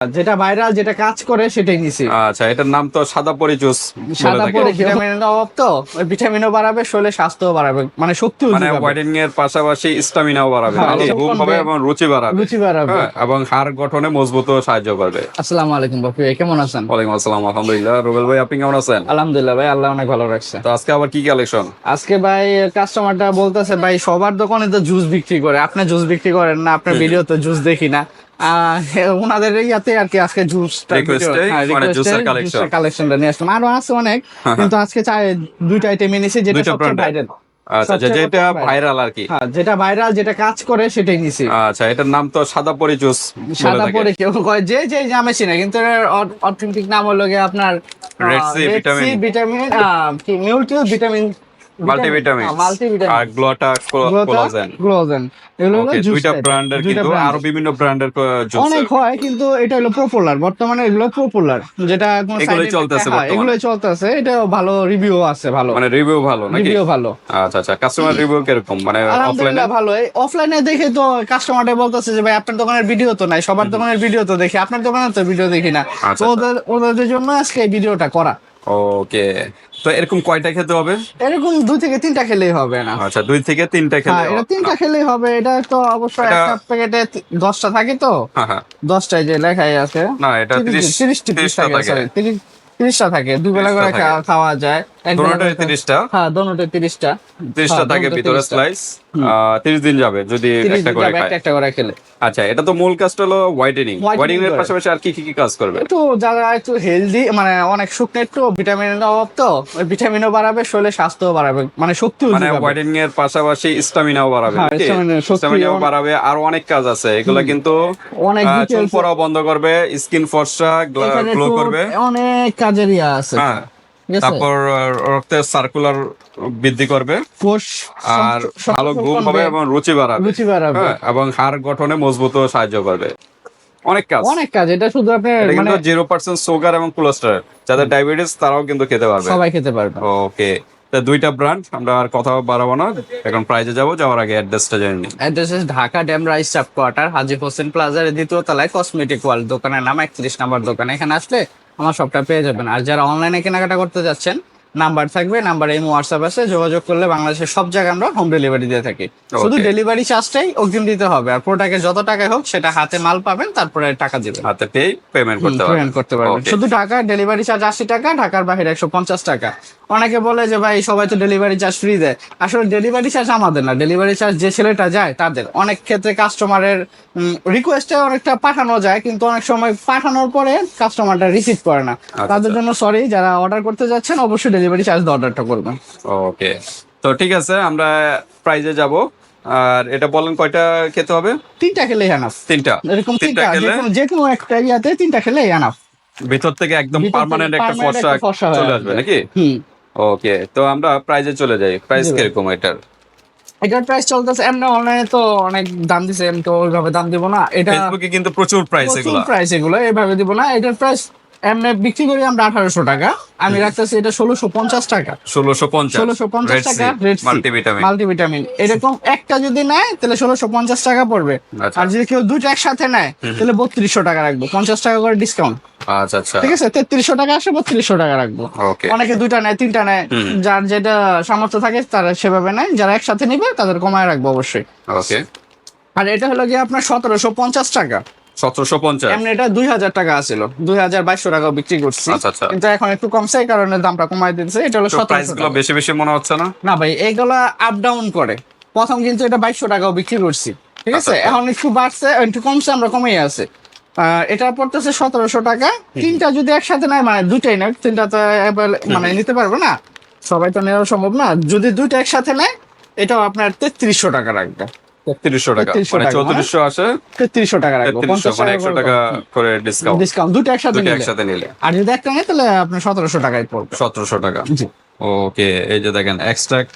যেটা ভাইরাল যেটা কাজ করে সেটাই নিছি। আচ্ছা এটার নাম তো সাদা পরি জুস সাদা পরে ভিটামিনের অভাব তো? ওই ভিটামিনও বাড়াবে শরীরে স্বাস্থ্যও বাড়াবে। মানে শক্তিও মানে। হোয়াইটেনিং এর পাশাপাশি স্টামিনাও বাড়াবে। হ্যাঁ, ঘুম হবে এবং রুচি বাড়াবে। রুচি বাড়াবে। হ্যাঁ, এবং হাড় গঠনে মজবুত সাহায্য করবে। আসসালামু আলাইকুম বাপু ভাই, কেমন আছেন? ওয়ালাইকুম আসসালাম আলহামদুলিল্লাহ। রুবেল ভাই আপনি কেমন আছেন? আলহামদুলিল্লাহ ভাই আল্লাহ অনেক ভালো রাখছে। তো আজকে আবার কি কালেকশন আজকে ভাই কাস্টমারটা বলতেছে ভাই সবার দোকানে তো জুস বিক্রি করে। আপনি জুস বিক্রি করেন না আপনার ভিডিও তো জুস দেখি না। ওনাদের ইয়াতে আর কি আজকে জুস Request এ মানে। কালেকশনটা নিয়ে আসলাম। আরও আছে অনেক হ্যাঁ, কিন্তু আজকে চাই দুইটা আইটেম এনেছি যেটা সবচেয়ে ভাইরাল আচ্ছা যেটা ভাইরাল আর কি। হ্যাঁ যেটা ভাইরাল যেটা কাজ করে সেটাই নিছি। আচ্ছা এটার নাম তো সাদা পরি জুস সাদা পরে কেউ কয় যে যে জামে চিনে কিন্তু অথেন্টিক নাম হলো গিয়ে আপনার। ভিটামিন কি মিউটিল ভিটামিন মাল্টিভিটামিন মাল্টিভিটামিন আর গ্লোটা কোলাজেন গ্লোজেন এগুলো হলো দুইটা ব্র্যান্ডের কিন্তু আরও বিভিন্ন ব্র্যান্ডের জুস অনেক হয় কিন্তু এটা হলো পপুলার বর্তমানে এগুলো পপুলার যেটা কোনো এগুলোই চলতেছে হ্যাঁ, এগুলোই চলতেছে। এটা ভালো রিভিউ আছে ভালো। মানে রিভিউ ভালো নাকি? রিভিউ ভালো। আচ্ছা আচ্ছা কাস্টমার রিভিউ কীরকম? মানে অফলাইনে ভালো। অফলাইনে দেখে তো কাস্টমারটা বলতেছে যে ভাই আপনার দোকানের ভিডিও তো নাই। সবার দোকানের ভিডিও তো দেখি। আপনার দোকানের তো ভিডিও দেখি না। আচ্ছা, তো ওদের ওদের জন্য আজকে এই ভিডিওটা করা। ওকে তো এরকম কয়টা খেতে হবে? এরকম দুই থেকে তিনটা খেলেই হবে না। আচ্ছা দুই থেকে তিনটা খেলে হ্যাঁ এটা তিনটা খেলেই হবে। এটা তো অবশ্যই একটা প্যাকেটে দশটা থাকে তো। হ্যাঁ হ্যাঁ। দশটায় যে লেখাই আছে। না এটা তিরিশ তিরিশটি থাকে তিরিশটা থাকে। দুই বেলা করে খাওয়া- খাওয়া যায়। হ্যাঁ হ্যাঁ, থাকে ভিতরে স্লাইস তিরিশ দিন যাবে যদি একটা দিন করে খায়। একটা একটা করে খেলে। আচ্ছা এটা তো মূল কাজটা হলো হোয়াইটেনিং Whitening হোয়াইটেনিং এর পাশাপাশি আর কি কি কাজ করবে? একটু যারা একটু হেলদি মানে অনেক শুকনো একটু ভিটামিনের অভাব তো ভিটামিনও বাড়াবে শরীরে স্বাস্থ্যও বাড়াবে মানে শক্তিও মানে। হোয়াইটেনিং এর পাশাপাশি স্টামিনাও বাড়াবে হ্যাঁ, শক্তি বাড়াবে আর অনেক কাজ আছে। এগুলো কিন্তু অনেক চুল বন্ধ করবে স্কিন ফর্সা গ্লো করবে। অনেক কাজের ইয়া আছে। হ্যাঁ। আছে? তারপর রক্তের সার্কুলার বৃদ্ধি করবে। কোষ আর ভালো ঘুম হবে এবং রুচি বাড়াবে। রুচি বাড়াবে। হ্যাঁ, এবং হাড় গঠনে মজবুত সাহায্য করবে। অনেক কাজ। অনেক কাজ। এটা শুধু আপনার এটা মানে সুগার এবং কোলেস্টেরল যাদের ডায়াবেটিস তারাও কিন্তু খেতে পারবে। সবাই খেতে পারবে। ওকে। তা দুইটা ব্র্যান্ড আমরা আর কথা বাড়াবো না। এখন প্রাইজে যাব যাওয়ার আগে অ্যাড্রেসটা জেনে নিই। Address Dhaka Demra staff quarter Haji Hossain প্লাজার দ্বিতীয় তলায় কসমেটিক ওয়ার্ল্ড দোকানের নাম একত্রিশ নাম্বার দোকান। এখানে আসলে আমার সবটা পেয়ে যাবেন। আর যারা অনলাইনে কেনাকাটা করতে যাচ্ছেন নাম্বার থাকবে নাম্বার এই হোয়াটসঅ্যাপ আছে যোগাযোগ করলে বাংলাদেশের সব জায়গায় আমরা হোম ডেলিভারি দিয়ে থাকি। শুধু ডেলিভারি চার্জটাই অগ্রিম দিতে হবে আর প্রোডাক্টে যত টাকায় হোক সেটা হাতে মাল পাবেন তারপরে টাকা দিবেন। হাতে পেয়ে পেমেন্ট করতে পারবেন। পেমেন্ট করতে পারবেন। শুধু টাকা ডেলিভারি চার্জ আশি টাকা ঢাকার বাইরে একশো পঞ্চাশ টাকা। অনেকে বলে যে ভাই সবাই তো ডেলিভারি চার্জ ফ্রি দেয়। আসলে ডেলিভারি চার্জ আমাদের না। ডেলিভারি চার্জ যে ছেলেটা যায় তাদের। অনেক ক্ষেত্রে কাস্টমারের রিকোয়েস্টে অনেকটা পাঠানো যায় কিন্তু অনেক সময় পাঠানোর পরে কাস্টমারটা রিসিভ করে না। তাদের জন্য সরি যারা অর্ডার করতে যাচ্ছেন অবশ্যই ডেলিভারি চার্জ অর্ডারটা করবেন। ওকে তো ঠিক আছে আমরা প্রাইজে যাব। আর এটা বলেন কয়টা খেতে হবে? তিনটা খেলে এনাফ তিনটা। এরকম তিনটা খেলে? যে কোনো একটা ইয়াতে তিনটা খেলে এনাফ ভিতর থেকে একদম পার্মানেন্ট একটা ফর্সা চলে আসবে। নাকি? হুম। ওকে তো আমরা প্রাইজে চলে যাই। প্রাইস। কীরকম এটার? এটার প্রাইস চলতেছে এমনি অনলাইনে তো অনেক দাম দিছে আমি তো ওইভাবে দাম দিব না। এটা ফেসবুকে কিন্তু প্রচুর প্রাইস এগুলো। প্রাইস এগুলো এইভাবে দিব না। এটার প্রাইস এমনি বিক্রি করি আমরা আঠারোশো টাকা। আমি রাখতেছি এটা ষোলোশো পঞ্চাশ টাকা। ষোলোশো পঞ্চাশ। ষোলোশো পঞ্চাশ টাকা মাল্টিভিটামিন মাল্টিভিটামিন এরকম একটা যদি নেয় তাহলে ষোলোশো পঞ্চাশ টাকা পড়বে। আচ্ছা। আর যদি কেউ দুটো একসাথে নেয় তাহলে বত্রিশশো টাকা রাখব। পঞ্চাশ টাকা করে ডিসকাউন্ট আচ্ছা আচ্ছা। ঠিক আছে? তেত্রিশশো টাকা আসে বত্রিশশো টাকা রাখব। অনেকে দুইটা নেয় তিনটা নেয়। যার যেটা সামর্থ্য থাকে তারা সেভাবে নেয়। যারা একসাথে নিবে তাদের কমায় রাখব অবশ্যই। আর এটা হলো গিয়ে আপনার সতেরোশো পঞ্চাশ টাকা। সতেরোশো পঞ্চাশ। এমনি এটা দুই হাজার টাকা আছিল। দুই হাজার বাইশশো টাকা বিক্রি করছি। কিন্তু এখন একটু কমছে এই কারণে দামটা কমাই দিচ্ছে। এটা হলো সতেরোশো বেশি বেশি মনে হচ্ছে না? না ভাই এইগুলা আপ ডাউন করে। প্রথম কিন্তু এটা বাইশশো টাকাও বিক্রি করছি। ঠিক আছে। এখন একটু বাড়ছে একটু কমছে আমরা কমেই আছে। আহ, এটা পড়তেছে সতেরোশো টাকা। তিনটা যদি একসাথে নেয় মানে দুটাই নেয় তিনটা তো মানে নিতে পারবে না। সবাই তো নেওয়া সম্ভব না। যদি দুইটা একসাথে নেয় এটাও আপনার তেত্রিশশো টাকা রাখবে তেত্রিশশো টাকা। মানে চৌত্রিশশো আসে তেত্রিশশো টাকা রাখব মানে একশো টাকা করে ডিসকাউন্ট ডিসকাউন্ট দুটো একসাথে একসাথে নিলে। আর যদি একটা নেই তাহলে আপনার সতেরোশো টাকায় পড়বে। সতেরোশো টাকা। ওকে এই যে দেখেন এক্সট্রাক্ট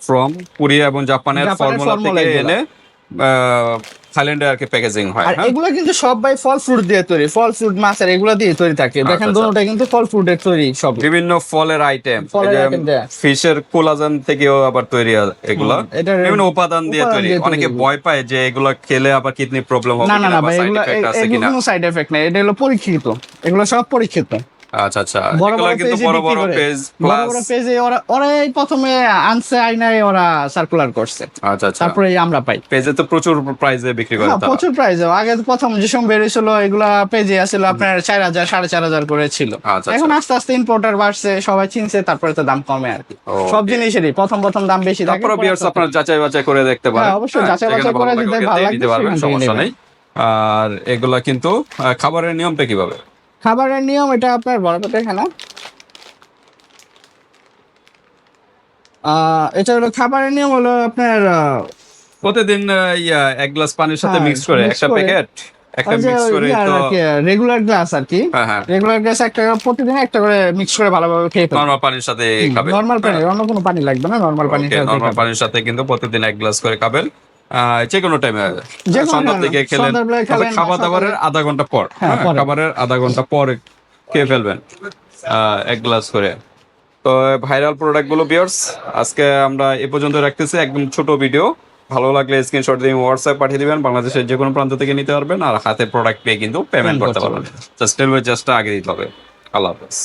ফ্রম কোরিয়া এবং জাপানের ফর্মুলা থেকে এনে আহ, থাইল্যান্ডে আর কি প্যাকেজিং হয় আর হ্যাঁ? এগুলো কিন্তু সব ভাই ফল ফ্রুট দিয়ে তৈরি। ফল ফ্রুট মাছের এগুলো দিয়ে তৈরি থাকে। দেখেন আচ্ছা। দোনোটা কিন্তু ফল ফ্রুটের তৈরি সব। বিভিন্ন ফলের আইটেম। ফিশের কোলাজেন থেকেও আবার তৈরি হয় এগুলা। বিভিন্ন উপাদান দিয়ে তৈরি। অনেকে ভয় পায় যে এগুলা খেলে আবার কিডনি প্রবলেম হবে না না না ভাই এগুলো কোনো। সাইড এফেক্ট নেই। এটা হলো পরীক্ষিত। এগুলো সব পরীক্ষিত। আচ্ছা আচ্ছা। বড় বড় পেজে বড় বড় পেজ বড় প্লাস বড় পেজে ওরা ওরাই প্রথমে আনছে ওরা সার্কুলার করছে। আচ্ছা আচ্ছা। তারপরে আমরা পাই। পেজে তো প্রচুর প্রাইসে বিক্রি করে হ্যাঁ, প্রচুর প্রাইস আগে প্রথম যে সময় বেরিয়েছিল এগুলা পেজে আপনার চার হাজার সাড়ে চার হাজার করে ছিল। আচ্ছা, এখন আস্তে আস্তে ইম্পোর্টার বাড়ছে সবাই চিনছে তারপরে তো দাম কমে আর কি। সব জিনিসেরই প্রথম প্রথম দাম বেশি থাকে তারপরে পরে বিয়ার্স আপনার যাচাই বাছাই করে দেখতে পারেন। হ্যাঁ, অবশ্যই হ্যাঁ, যাচাই বাছাই করে ভালো যদি লাগে ভালো সমস্যা। নেই। আর এগুলা কিন্তু খাবারের নিয়মটা কীভাবে? খাবারের নিয়ম এটা আপনার বড় আহ, এটা হলো খাবারের নিয়ম হলো আপনার প্রতিদিন ইয়া এক গ্লাস পানির সাথে হ্যাঁ, মিক্স করে একটা প্যাকেট একটা মিক্স করে তো রেগুলার গ্লাস আর কি। হ্যাঁ হ্যাঁ। রেগুলার গ্লাস একটা প্রতিদিন একটা করে মিক্স করে ভালোভাবে খেয়ে নরমাল পানির সাথে খাবেন। নর্মাল পানি অন্য কোনো পানি লাগবে না নর্মাল পানি নরমাল পানির সাথে কিন্তু প্রতিদিন এক গ্লাস করে খাবেন। যে কোনো টাইমে সন্ধ্যার দিকে খেলেন। খাবার দাবারের আধা ঘণ্টা পর হ্যাঁ, হ্যাঁ। খাবারের আধা ঘণ্টা পর খেয়ে ফেলবেন এক গ্লাস করে। তো ভাইরাল প্রোডাক্টগুলো বিয়ার্স আজকে আমরা এ পর্যন্ত রাখতেছি। একদম ছোট ভিডিও ভালো লাগলে স্ক্রিনশট দিয়ে হোয়াটসঅ্যাপ পাঠিয়ে দিবেন। বাংলাদেশের যে কোনো প্রান্ত থেকে নিতে পারবেন। আর হাতে প্রোডাক্ট পেয়ে কিন্তু পেমেন্ট করতে পারবেন। জাস্ট জাস্টটা আগে দিতে হবে। আল্লাহ হাফেজ।